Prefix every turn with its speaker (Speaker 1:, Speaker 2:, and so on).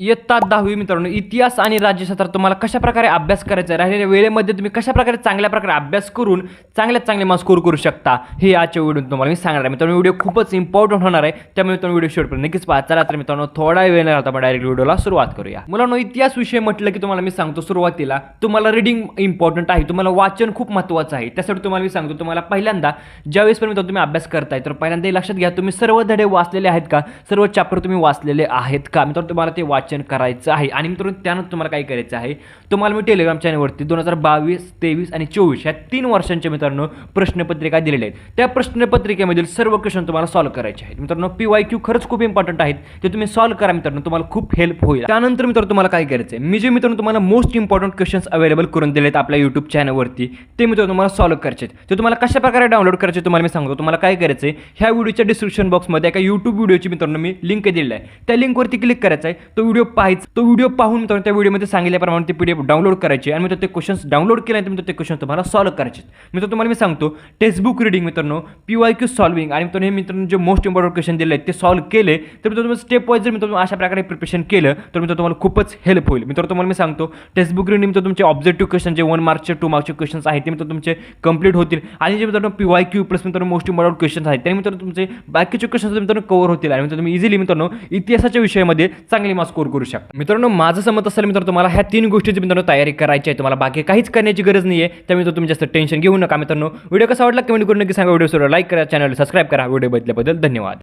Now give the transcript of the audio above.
Speaker 1: इयत्ता दहावी मित्रांनो इतिहास आणि राज्यशास्त्र तुम्हाला कशा प्रकारे अभ्यास करायचा आहे? राहिलेल्या वेळेमध्ये तुम्ही कशा प्रकारे चांगल्या प्रकारे अभ्यास करून चांगल्यात चांगले मार्क्स स्कोर करू शकता? हे आजच्या व्हिडिओ तुम्हाला मी सांगणार आहे. मित्रांनो व्हिडिओ खूपच इम्पॉर्टंट होणार आहे. त्यामुळे मित्रांनो व्हिडिओ शेवटपर्यंत नक्कीच पाहा. चला तर मित्रांनो थोडा वेळ नाही राहता आपण डायरेक्ट व्हिडिओला सुरुवात करूया. मुलांनो इतिहास विषय म्हटलं की तुम्हाला मी सांगतो सुरुवातीला तुम्हाला रिडिंग इम्पॉर्टंट आहे. तुम्हाला वाचन खूप महत्त्वाचं आहे. त्यासाठी तुम्हाला मी सांगतो तुम्हाला पहिल्यांदा ज्यावेळेस पण मित्रांनो तुम्ही अभ्यास करताय तर पहिल्यांदा लक्षात घ्या तुम्ही सर्व धडे वाचलेले आहेत का? सर्व चॅप्टर तुम्ही वाचलेले आहेत का? मित्रांनो तुम्हाला ते वाच वाचन करायचं आहे. आणि मित्रांनो त्यानंतर तुम्हाला काय करायचं आहे? तुम्हाला मी टेलिग्राम चॅनलवरती दोन हजार बावीस तेवीस आणि चोवीस ह्या तीन वर्षांच्या मित्रांनो प्रश्नपत्रिका दिलेल्या आहेत. त्या प्रश्नपत्रिकेमधील सर्व क्वेश्चन तुम्हाला सॉल्व्ह करायचे आहेत. मित्रांनो पी वाय क्यू खरंच खूप इम्पॉर्टंट आहेत. ते तुम्ही सॉल्व्ह करा मित्रांनो तुम्हाला खूप हेल्प होईल. त्यानंतर मित्रांनो तुम्हाला काय करायचं आहे? मी जे मित्रांनो तुम्हाला मोस्ट इम्पॉर्टंट क्वेश्चन्स अवेलेबल करून दिलेत आपल्या यूट्यूब चॅनलवरती ते मित्रांनो तुम्हाला सॉल्व्ह करायचे आहेत. ते तुम्हाला कशा प्रकारे डाउनलोड करायचे तुम्हाला मी सांगतो. तुम्हाला काय करायचं आहे? ह्या व्हिडिओच्या डिस्क्रिप्शन बॉक्समध्ये एका यूट्यूब व्हिडिओची मित्रांनो मी लिंक दिलेला आहे. त्या लिंकवरती क्लिक करायचा आहे. तो व्हिडिओ पाहायचा तो व्हिडिओ पाहून मित्रांनो त्या व्हिडिओमध्ये सांगितल्याप्रमाणे ते पी डी एफ डाउनलोड करायचे आणि मित्रांनो ते क्वेश्चन्स डाउनलोड केल्यानंतर मित्रांनो ते क्वेश्चन तुम्हाला सॉल्व्ह करायचे आहेत. तर तुम्हाला मी सांगतो टेक्स्टबुक रिडिंग मित्रांनो पी वाय क्यू सॉल्विंग आणि मित्रांनो हे मित्रांनो जे मोस्ट इम्पॉर्टंट क्वेश्चन दिले आहेत ते सॉल्व्ह केले तर मी तुम्ही स्टेप वाईज जर मित्रांनो अशा प्रकारे प्रिपरेशन केलं तर मित्रांनो तुम्हाला खूपच हेल्प होईल. मित्र तुम्हाला मी सांगतो टेक्स्टबुक रिडिंग मित्रांनो तुमचे ऑब्जेक्टिव्ह क्वेश्चन जे वन मार्कचे टू मार्कचे क्वेश्चन्स आहेत ते मित्रांनो तुमचे कंप्लीट होतील. आणि जे मित्रांनो पी वाय क्यू प्लस मित्रांनो मोस्ट इम्पॉर्टंट क्वेश्चन्स आहेत त्याने मित्रांनो तुमचे बाकीचे क्वेश्चन्स मित्रांनो कव्हर होतील. आणि मित्रांनो तुम्ही इझिली मित्रांनो इतिहासाच्या विषयामध्ये चांगले मार्क्स दूर करू शकता. मित्रांनो माझं समत असेल मित्रांनो तुम्हाला ह्या तीन गोष्टीची मित्रांनो तयारी करायची आहे. तुम्हाला बाकी काहीच करण्याची गरज नाही आहे त्यामुळे तुम्ही जास्त टेन्शन घेऊ नका मित्रांनो. व्हिडिओ कसा वाटला कमेंट करून नक्की सांगा. व्हिडिओ लाईक करा चॅनल सबस्क्राईब करा. व्हिडिओ बदल्याबद्दल धन्यवाद.